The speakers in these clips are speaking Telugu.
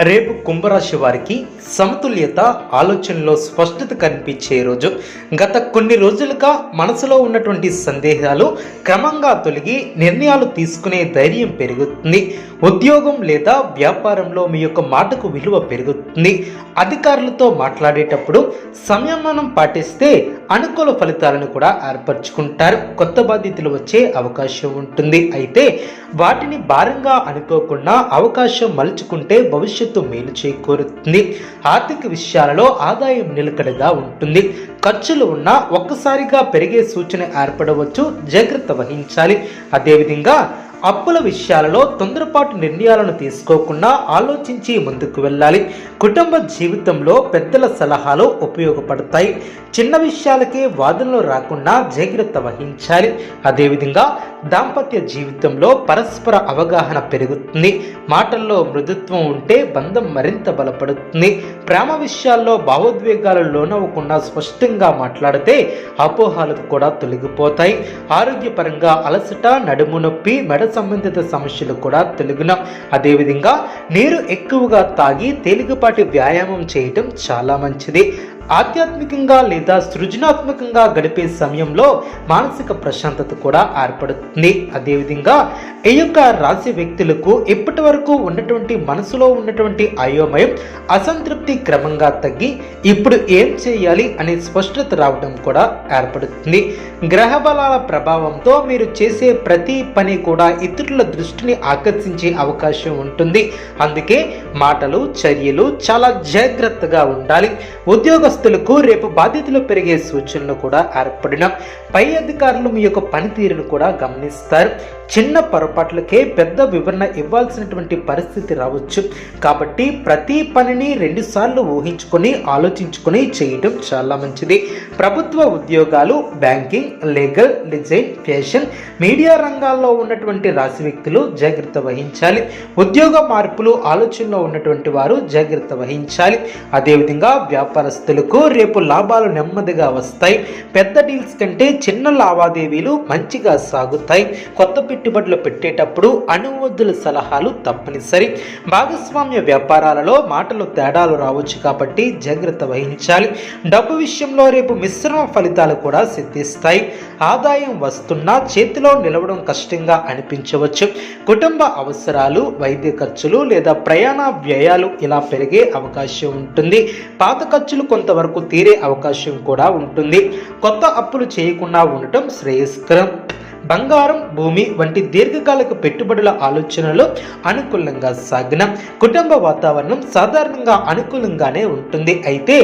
రేపు కుంభరాశి వారికి సమతుల్యత ఆలోచనలో స్పష్టత కనిపించే రోజు. గత కొన్ని రోజులుగా మనసులో ఉన్నటువంటి సందేహాలు క్రమంగా తొలగి నిర్ణయాలు తీసుకునే ధైర్యం పెరుగుతుంది. ఉద్యోగం లేదా వ్యాపారంలో మీ యొక్క మాటకు విలువ పెరుగుతుంది. అధికారులతో మాట్లాడేటప్పుడు సంయమనం పాటిస్తే అనుకూల ఫలితాలను కూడా ఏర్పరచుకుంటారు. కొత్త బాధ్యతలు వచ్చే అవకాశం ఉంటుంది. అయితే వాటిని భారంగా అనుకోకుండా అవకాశం మలుచుకుంటే భవిష్యత్తు మేలు చేకూరుతుంది. ఆర్థిక విషయాలలో ఆదాయం నిలకడగా ఉంటుంది. ఖర్చులు ఉన్నా ఒక్కసారిగా పెరిగే సూచన ఏర్పడవచ్చు. జాగ్రత్త వహించాలి. అదేవిధంగా అప్పుల విషయాలలో తొందరపాటు నిర్ణయాలను తీసుకోకుండా ఆలోచించి ముందుకు వెళ్ళాలి. కుటుంబ జీవితంలో పెద్దల సలహాలు ఉపయోగపడతాయి. చిన్న విషయాలకే వాదనలు రాకుండా జాగ్రత్త వహించాలి. అదేవిధంగా దాంపత్య జీవితంలో పరస్పర అవగాహన పెరుగుతుంది. మాటల్లో మృదుత్వం ఉంటే బంధం మరింత బలపడుతుంది. ప్రేమ విషయాల్లో భావోద్వేగాలు లోనవ్వకుండా స్పష్టంగా మాట్లాడితే అపోహాలు కూడా తొలగిపోతాయి. ఆరోగ్యపరంగా అలసట నడుము నొప్పి మెడ సంబంధిత సమస్యలు కూడా తొలగిన అదేవిధంగా నీరు ఎక్కువగా తాగి తేలికపాటి వ్యాయామం చేయటం చాలా మంచిది. ఆధ్యాత్మికంగా లేదా సృజనాత్మకంగా గడిపే సమయంలో మానసిక ప్రశాంతత కూడా ఏర్పడుతుంది. అదేవిధంగా ఈ యొక్క రాశి వ్యక్తులకు ఇప్పటి వరకు ఉన్నటువంటి మనసులో ఉన్నటువంటి అయోమయం అసంతృప్తి క్రమంగా తగ్గి ఇప్పుడు ఏం చేయాలి అనే స్పష్టత రావడం కూడా ఏర్పడుతుంది. గ్రహ బలాల ప్రభావంతో మీరు చేసే ప్రతి పని కూడా ఇతరుల దృష్టిని ఆకర్షించే అవకాశం ఉంటుంది. అందుకే మాటలు చర్యలు చాలా జాగ్రత్తగా ఉండాలి. ఉద్యోగ ఉద్యోగస్తులకు రేపు బాధ్యతలు పెరిగే సూచనలు కూడా ఏర్పడిన పై అధికారులు మీ యొక్క పనితీరును కూడా గమనిస్తారు. చిన్న పొరపాట్లకే పెద్ద వివరణ ఇవ్వాల్సినటువంటి పరిస్థితి రావచ్చు. కాబట్టి ప్రతి పనిని రెండుసార్లు ఊహించుకొని ఆలోచించుకొని చేయడం చాలా మంచిది. ప్రభుత్వ ఉద్యోగాలు banking legal design fashion media రంగాల్లో ఉన్నటువంటి రాశి వ్యక్తులు జాగ్రత్త వహించాలి. ఉద్యోగ మార్పులు ఆలోచనలో ఉన్నటువంటి వారు జాగ్రత్త వహించాలి. అదేవిధంగా ఉన్నందుకు రేపు లాభాలు నెమ్మదిగా వస్తాయి. పెద్ద డీల్స్ కంటే చిన్న లావాదేవీలు మంచిగా సాగుతాయి. కొత్త పెట్టుబడులు పెట్టేటప్పుడు అనువద్దుల సలహాలు తప్పనిసరి. భాగస్వామ్య వ్యాపారాలలో మాటలు తేడాలు రావచ్చు కాబట్టి జాగ్రత్త వహించాలి. డబ్బు విషయంలో రేపు మిశ్రమ ఫలితాలు కూడా సిద్ధిస్తాయి. ఆదాయం వస్తున్నా చేతిలో నిలవడం కష్టంగా అనిపించవచ్చు. కుటుంబ అవసరాలు వైద్య ఖర్చులు లేదా ప్రయాణ వ్యయాలు ఇలా పెరిగే అవకాశం ఉంటుంది. పాత ఖర్చులు కొంత వరకు తీరే అవకాశం కూడా ఉంటుంది. కొత్త అప్పులు చేయకుండా ఉండటం శ్రేయస్కరం. బంగారం భూమి వంటి దీర్ఘకాలిక పెట్టుబడుల ఆలోచనలు అనుకూలంగా సాగిన కుటుంబ వాతావరణం సాధారణంగా అనుకూలంగానే ఉంటుంది. అయితే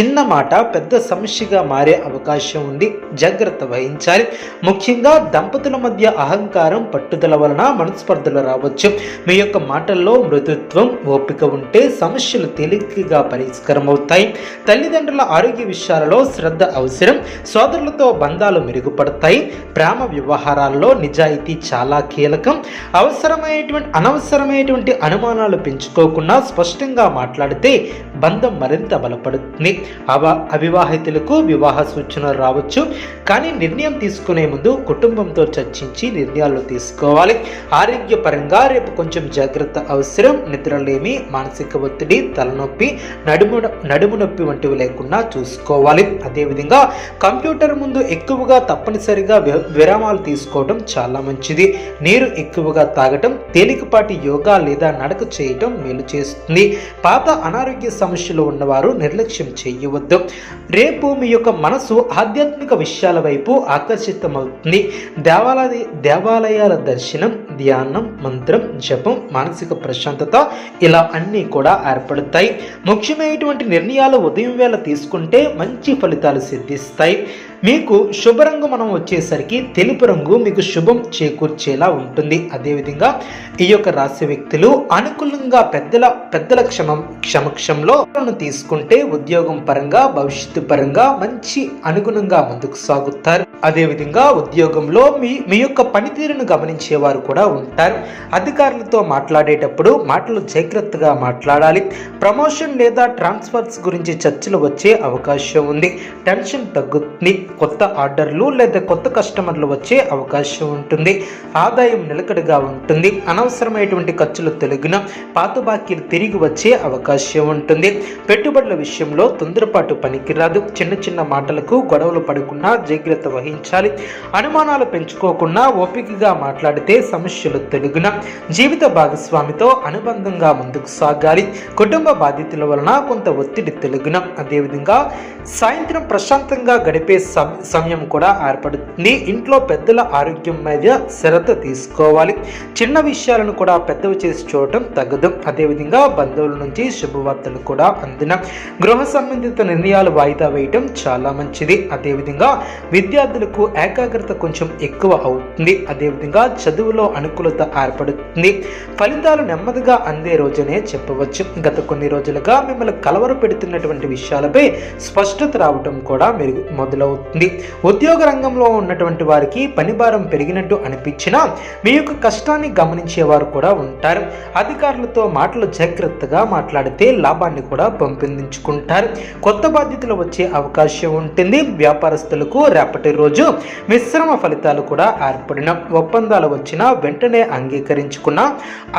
చిన్న మాట పెద్ద సమస్యగా మారే అవకాశం ఉంది. జాగ్రత్త వహించాలి. ముఖ్యంగా దంపతుల మధ్య అహంకారం పట్టుదల వలన మనస్పర్ధలు రావచ్చు. మీ యొక్క మాటల్లో మృదుత్వం ఓపిక ఉంటే సమస్యలు తేలికగా పరిష్కారం అవుతాయి తల్లిదండ్రుల ఆరోగ్య విషయాలలో శ్రద్ధ అవసరం. సోదరులతో బంధాలు మెరుగుపడతాయి. ప్రేమ వ్యవహారాల్లో నిజాయితీ చాలా కీలకం. అవసరమైనటువంటి అనవసరమైనటువంటి అనుమానాలు పెంచుకోకుండా స్పష్టంగా మాట్లాడితే బంధం మరింత బలపడుతుంది. అవ అవివాహితులకు వివాహ సూచనలు రావచ్చు. కానీ నిర్ణయం తీసుకునే ముందు కుటుంబంతో చర్చించి నిర్ణయాలు తీసుకోవాలి. ఆరోగ్యపరంగా రేపు కొంచెం జాగ్రత్త అవసరం. నిద్రలేమి మానసిక ఒత్తిడి తలనొప్పి నడుము నడుము నొప్పి వంటివి లేకుండా చూసుకోవాలి. అదేవిధంగా కంప్యూటర్ ముందు ఎక్కువగా తప్పనిసరిగా వి- విరామాలు తీసుకోవడం చాలా మంచిది. నీరు ఎక్కువగా తాగటం తేలికపాటి యోగా లేదా నడక చేయటం మేలు చేస్తుంది. పాత అనారోగ్య సమస్యలు ఉన్నవారు నిర్లక్ష్యం చేయవద్దు. రేపు మీ యొక్క మనసు ఆధ్యాత్మిక విషయాల వైపు ఆకర్షితమవుతుంది. దేవాలయ దేవాలయాల దర్శనం ధ్యానం మంత్రం జపం మానసిక ప్రశాంతత ఇలా అన్నీ కూడా ఏర్పడతాయి. ముఖ్యమైనటువంటి నిర్ణయాలు ఉదయం వేళ తీసుకుంటే మంచి ఫలితాలు సిద్ధిస్తాయి. మీకు శుభరంగు మనం వచ్చేసరికి తెలుపు రంగు మీకు శుభం చేకూర్చేలా ఉంటుంది. అదేవిధంగా ఈ యొక్క రాశి వ్యక్తులు అనుకూలంగా పెద్దల పెద్దల క్షమం క్షమక్షంలో తీసుకుంటే ఉద్యోగం పరంగా భవిష్యత్తు పరంగా మంచి అనుగుణంగా ముందుకు సాగుతారు. అదేవిధంగా ఉద్యోగంలో మీ మీ యొక్క పనితీరును గమనించేవారు కూడా ఉంటారు. అధికారులతో మాట్లాడేటప్పుడు మాటలు జాగ్రత్తగా మాట్లాడాలి. ప్రమోషన్ లేదా ట్రాన్స్ఫర్స్ గురించి చర్చలు వచ్చే అవకాశం ఉంది. టెన్షన్ తగ్గుతుంది. కొత్త ఆర్డర్లు లేదా కొత్త కస్టమర్లు వచ్చే అవకాశం ఉంటుంది. ఆదాయం నిలకడగా ఉంటుంది. అనవసరమైనటువంటి ఖర్చులు తొలగిన పాత బాకీలు తిరిగి వచ్చే అవకాశం ఉంటుంది. పెట్టుబడుల విషయంలో తొందరపాటు పనికిరాదు. చిన్న చిన్న మాటలకు గొడవలు పడకుండా జాగ్రత్త వహించాలి. అనుమానాలు పెంచుకోకుండా ఓపికగా మాట్లాడితే సమస్యలు తొలగిన జీవిత భాగస్వామితో అనుబంధంగా ముందుకు సాగాలి. కుటుంబ బాధ్యతల వలన కొంత ఒత్తిడి తొలగిన. అదేవిధంగా సాయంత్రం ప్రశాంతంగా గడిపే సమయం సమయం కూడా ఏర్పడుతుంది. ఇంట్లో పెద్దల ఆరోగ్యం మీద శ్రద్ధ తీసుకోవాలి. చిన్న విషయాలను కూడా పెద్దవి చేసి చూడటం తగ్గదు. అదేవిధంగా బంధువుల నుంచి శుభవార్తలు కూడా అందిన గృహ సంబంధిత నిర్ణయాలు వాయిదా వేయటం చాలా మంచిది. అదేవిధంగా విద్యార్థులకు ఏకాగ్రత కొంచెం ఎక్కువ అవుతుంది. అదేవిధంగా చదువులో అనుకూలత ఏర్పడుతుంది. ఫలితాలు నెమ్మదిగా అందే రోజునే చెప్పవచ్చు. గత కొన్ని రోజులుగా మిమ్మల్ని కలవర పెడుతున్నటువంటి విషయాలపై స్పష్టత రావటం కూడా మెరుగు మొదలవుతుంది. ఉద్యోగ రంగంలో ఉన్నటువంటి వారికి పని భారం పెరిగినట్టు అనిపించినా మీ యొక్క కష్టాన్ని గమనించేవారు కూడా ఉంటారు. అధికారులతో మాటలు జాగ్రత్తగా మాట్లాడితే లాభాన్ని కూడా పెంపొందించుకుంటారు. కొత్త బాధ్యతలు వచ్చే అవకాశం ఉంటుంది. వ్యాపారస్తులకు రేపటి రోజు మిశ్రమ ఫలితాలు కూడా ఏర్పడిన ఒప్పందాలు వచ్చినా వెంటనే అంగీకరించుకున్న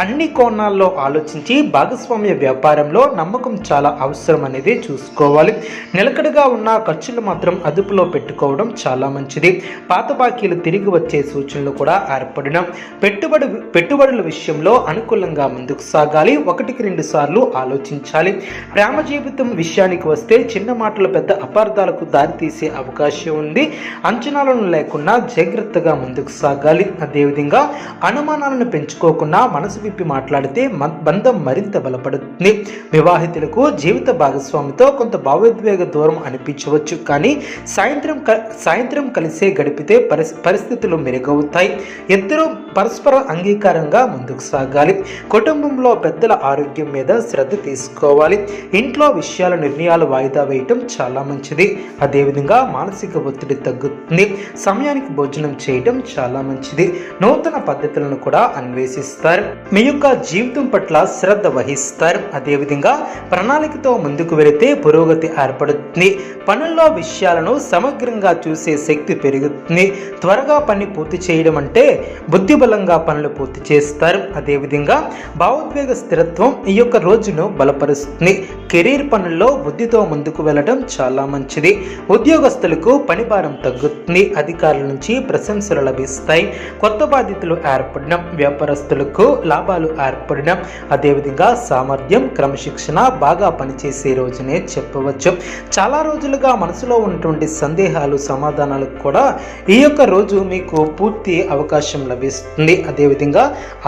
అన్ని కోణాల్లో ఆలోచించి భాగస్వామ్య వ్యాపారంలో నమ్మకం చాలా అవసరం అనేది చూసుకోవాలి. నిలకడగా ఉన్న ఖర్చులు మాత్రం అదుపులో పెట్టి పెట్టుకోవడం చాలా మంచిది. పాత బాకీలు తిరిగి వచ్చే సూచనలు కూడా ఏర్పడిన పెట్టుబడి పెట్టుబడుల విషయంలో అనుకూలంగా ముందుకు సాగాలి. ఒకటికి రెండు సార్లు ఆలోచించాలి. ప్రేమ జీవితం విషయానికి వస్తే చిన్న మాటలు పెద్ద అపార్థాలకు దారితీసే అవకాశం ఉంది. అంచనాలను లేకుండా జాగ్రత్తగా ముందుకు సాగాలి. అదేవిధంగా అనుమానాలను పెంచుకోకుండా మనసు విప్పి మాట్లాడితే బంధం మరింత బలపడుతుంది. వివాహితులకు జీవిత భాగస్వామితో కొంత భావోద్వేగ దూరం అనిపించవచ్చు. కానీ సాయంత్రం సాయంత్రం కలిసే గడిపితే పరిస్ పరిస్థితులు మెరుగవుతాయి. ఇద్దరు పరస్పర అంగీకారంగా ముందుకు సాగాలి. కుటుంబంలో పెద్దల ఆరోగ్యం మీద శ్రద్ధ తీసుకోవాలి. ఇంట్లో విషయాల నిర్ణయాలు వాయిదా వేయటం చాలా మంచిది. అదేవిధంగా మానసిక ఒత్తిడి తగ్గుతుంది. సమయానికి భోజనం చేయటం చాలా మంచిది. నూతన పద్ధతులను కూడా అన్వేషిస్తారు. మీ యొక్క జీవితం పట్ల శ్రద్ధ వహిస్తారు. అదేవిధంగా ప్రణాళికతో ముందుకు వెళితే పురోగతి ఏర్పడుతుంది. పనుల్లో విషయాలను సమగ్రంగా చూసే శక్తి పెరుగుతుంది. త్వరగా పని పూర్తి చేయడం అంటే బుద్ధిబలంగా పనులు పూర్తి చేస్తారు. అదేవిధంగా భావోద్వేగ స్థిరత్వం ఈ యొక్క రోజును బలపరుస్తుంది. కెరీర్ పనుల్లో బుద్ధితో ముందుకు వెళ్ళడం చాలా మంచిది. ఉద్యోగస్తులకు పని భారం తగ్గుతుంది. అధికారుల నుంచి ప్రశంసలు లభిస్తాయి. కొత్త బాధ్యతలు ఏర్పడడం వ్యాపారస్తులకు లాభాలు ఏర్పడడం అదేవిధంగా సామర్థ్యం క్రమశిక్షణ బాగా పనిచేసే రోజునే చెప్పవచ్చు. చాలా రోజులుగా మనసులో ఉన్నటువంటి సందేహం సందేహాలు సమాధానాలకు కూడా ఈ యొక్క రోజు మీకు పూర్తి అవకాశం లభిస్తుంది. అదేవిధంగా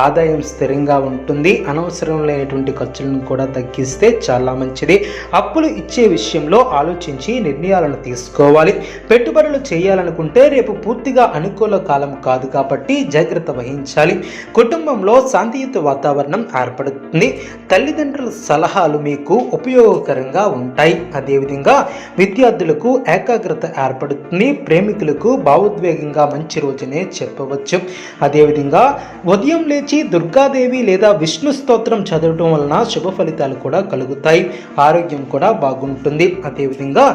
ఆదాయం స్థిరంగా ఉంటుంది. అనవసరం లేనటువంటి ఖర్చులను కూడా తగ్గిస్తే చాలా మంచిది. అప్పులు ఇచ్చే విషయంలో ఆలోచించి నిర్ణయాలను తీసుకోవాలి. పెట్టుబడులు చేయాలనుకుంటే రేపు పూర్తిగా అనుకూల కాలం కాదు కాబట్టి జాగ్రత్త వహించాలి. కుటుంబంలో శాంతియుత వాతావరణం ఏర్పడుతుంది. తల్లిదండ్రుల సలహాలు మీకు ఉపయోగకరంగా ఉంటాయి. అదేవిధంగా విద్యార్థులకు ఏకాగ్రత ఏర్పడుతుంది. ప్రేమికులకు భావోద్వేగంగా మంచి రోజునే చెప్పవచ్చు. అదేవిధంగా ఉదయం లేచి దుర్గాదేవి లేదా విష్ణు స్తోత్రం చదవటం వలన శుభ ఫలితాలు కూడా కలుగుతాయి. ఆరోగ్యం కూడా బాగుంటుంది. అదేవిధంగా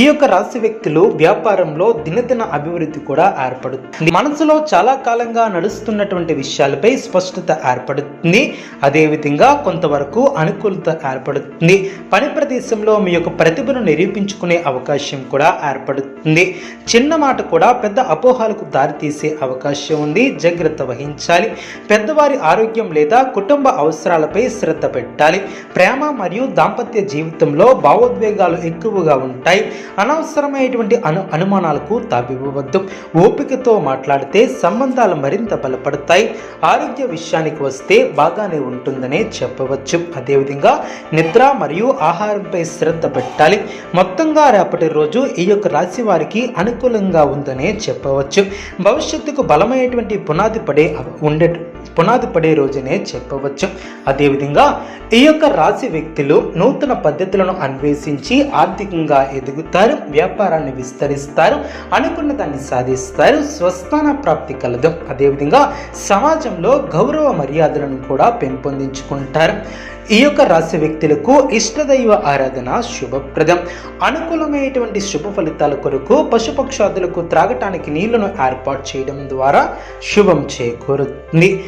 ఈ యొక్క రాశి వ్యక్తులు వ్యాపారంలో దినదిన అభివృద్ధి కూడా ఏర్పడుతుంది. మనసులో చాలా కాలంగా నడుస్తున్నటువంటి విషయాలపై స్పష్టత ఏర్పడుతుంది. అదేవిధంగా కొంతవరకు అనుకూలత ఏర్పడుతుంది. పని ప్రదేశంలో మీ యొక్క ప్రతిభను నిరూపించుకునే అవకాశం కూడా ఏర్పడుతుంది. ఉంది. చిన్న మాట కూడా పెద్ద అపోహాలకు దారితీసే అవకాశం ఉంది. జాగ్రత్త వహించాలి. పెద్దవారి ఆరోగ్యం లేదా కుటుంబ అవసరాలపై శ్రద్ధ పెట్టాలి. ప్రేమ మరియు దాంపత్య జీవితంలో భావోద్వేగాలు ఎక్కువగా ఉంటాయి. అనవసరమైనటువంటి అను అనుమానాలకు తాపివ్వవద్దు ఓపికతో మాట్లాడితే సంబంధాలు మరింత బలపడతాయి. ఆరోగ్య విషయానికి వస్తే బాగానే ఉంటుందనే చెప్పవచ్చు. అదేవిధంగా నిద్ర మరియు ఆహారంపై శ్రద్ధ పెట్టాలి. మొత్తంగా రేపటి రోజు ఈ యొక్క రాశి వారికి అనుకూలంగా ఉందనే చెప్పవచ్చు. భవిష్యత్తుకు బలమైనటువంటి పునాది పడే ఉండే పునాది పడే రోజునే చెప్పవచ్చు. అదేవిధంగా ఈ యొక్క రాశి వ్యక్తులు నూతన పద్ధతులను అన్వేషించి ఆర్థికంగా ఎదుగుతారు వ్యాపారాన్ని విస్తరిస్తారు అనుకున్న దాన్ని సాధిస్తారు స్వస్థాన ప్రాప్తి కలదు. అదేవిధంగా సమాజంలో గౌరవ మర్యాదలను కూడా పెంపొందించుకుంటారు. ఈ యొక్క రాశి వ్యక్తులకు ఇష్టదైవ ఆరాధన శుభప్రదం. అనుకూలమైనటువంటి శుభ ఫలితాల కొరకు పశుపక్షాదులకు త్రాగటానికి నీళ్ళను ఏర్పాటు చేయడం ద్వారా శుభం చేకూరుతుంది.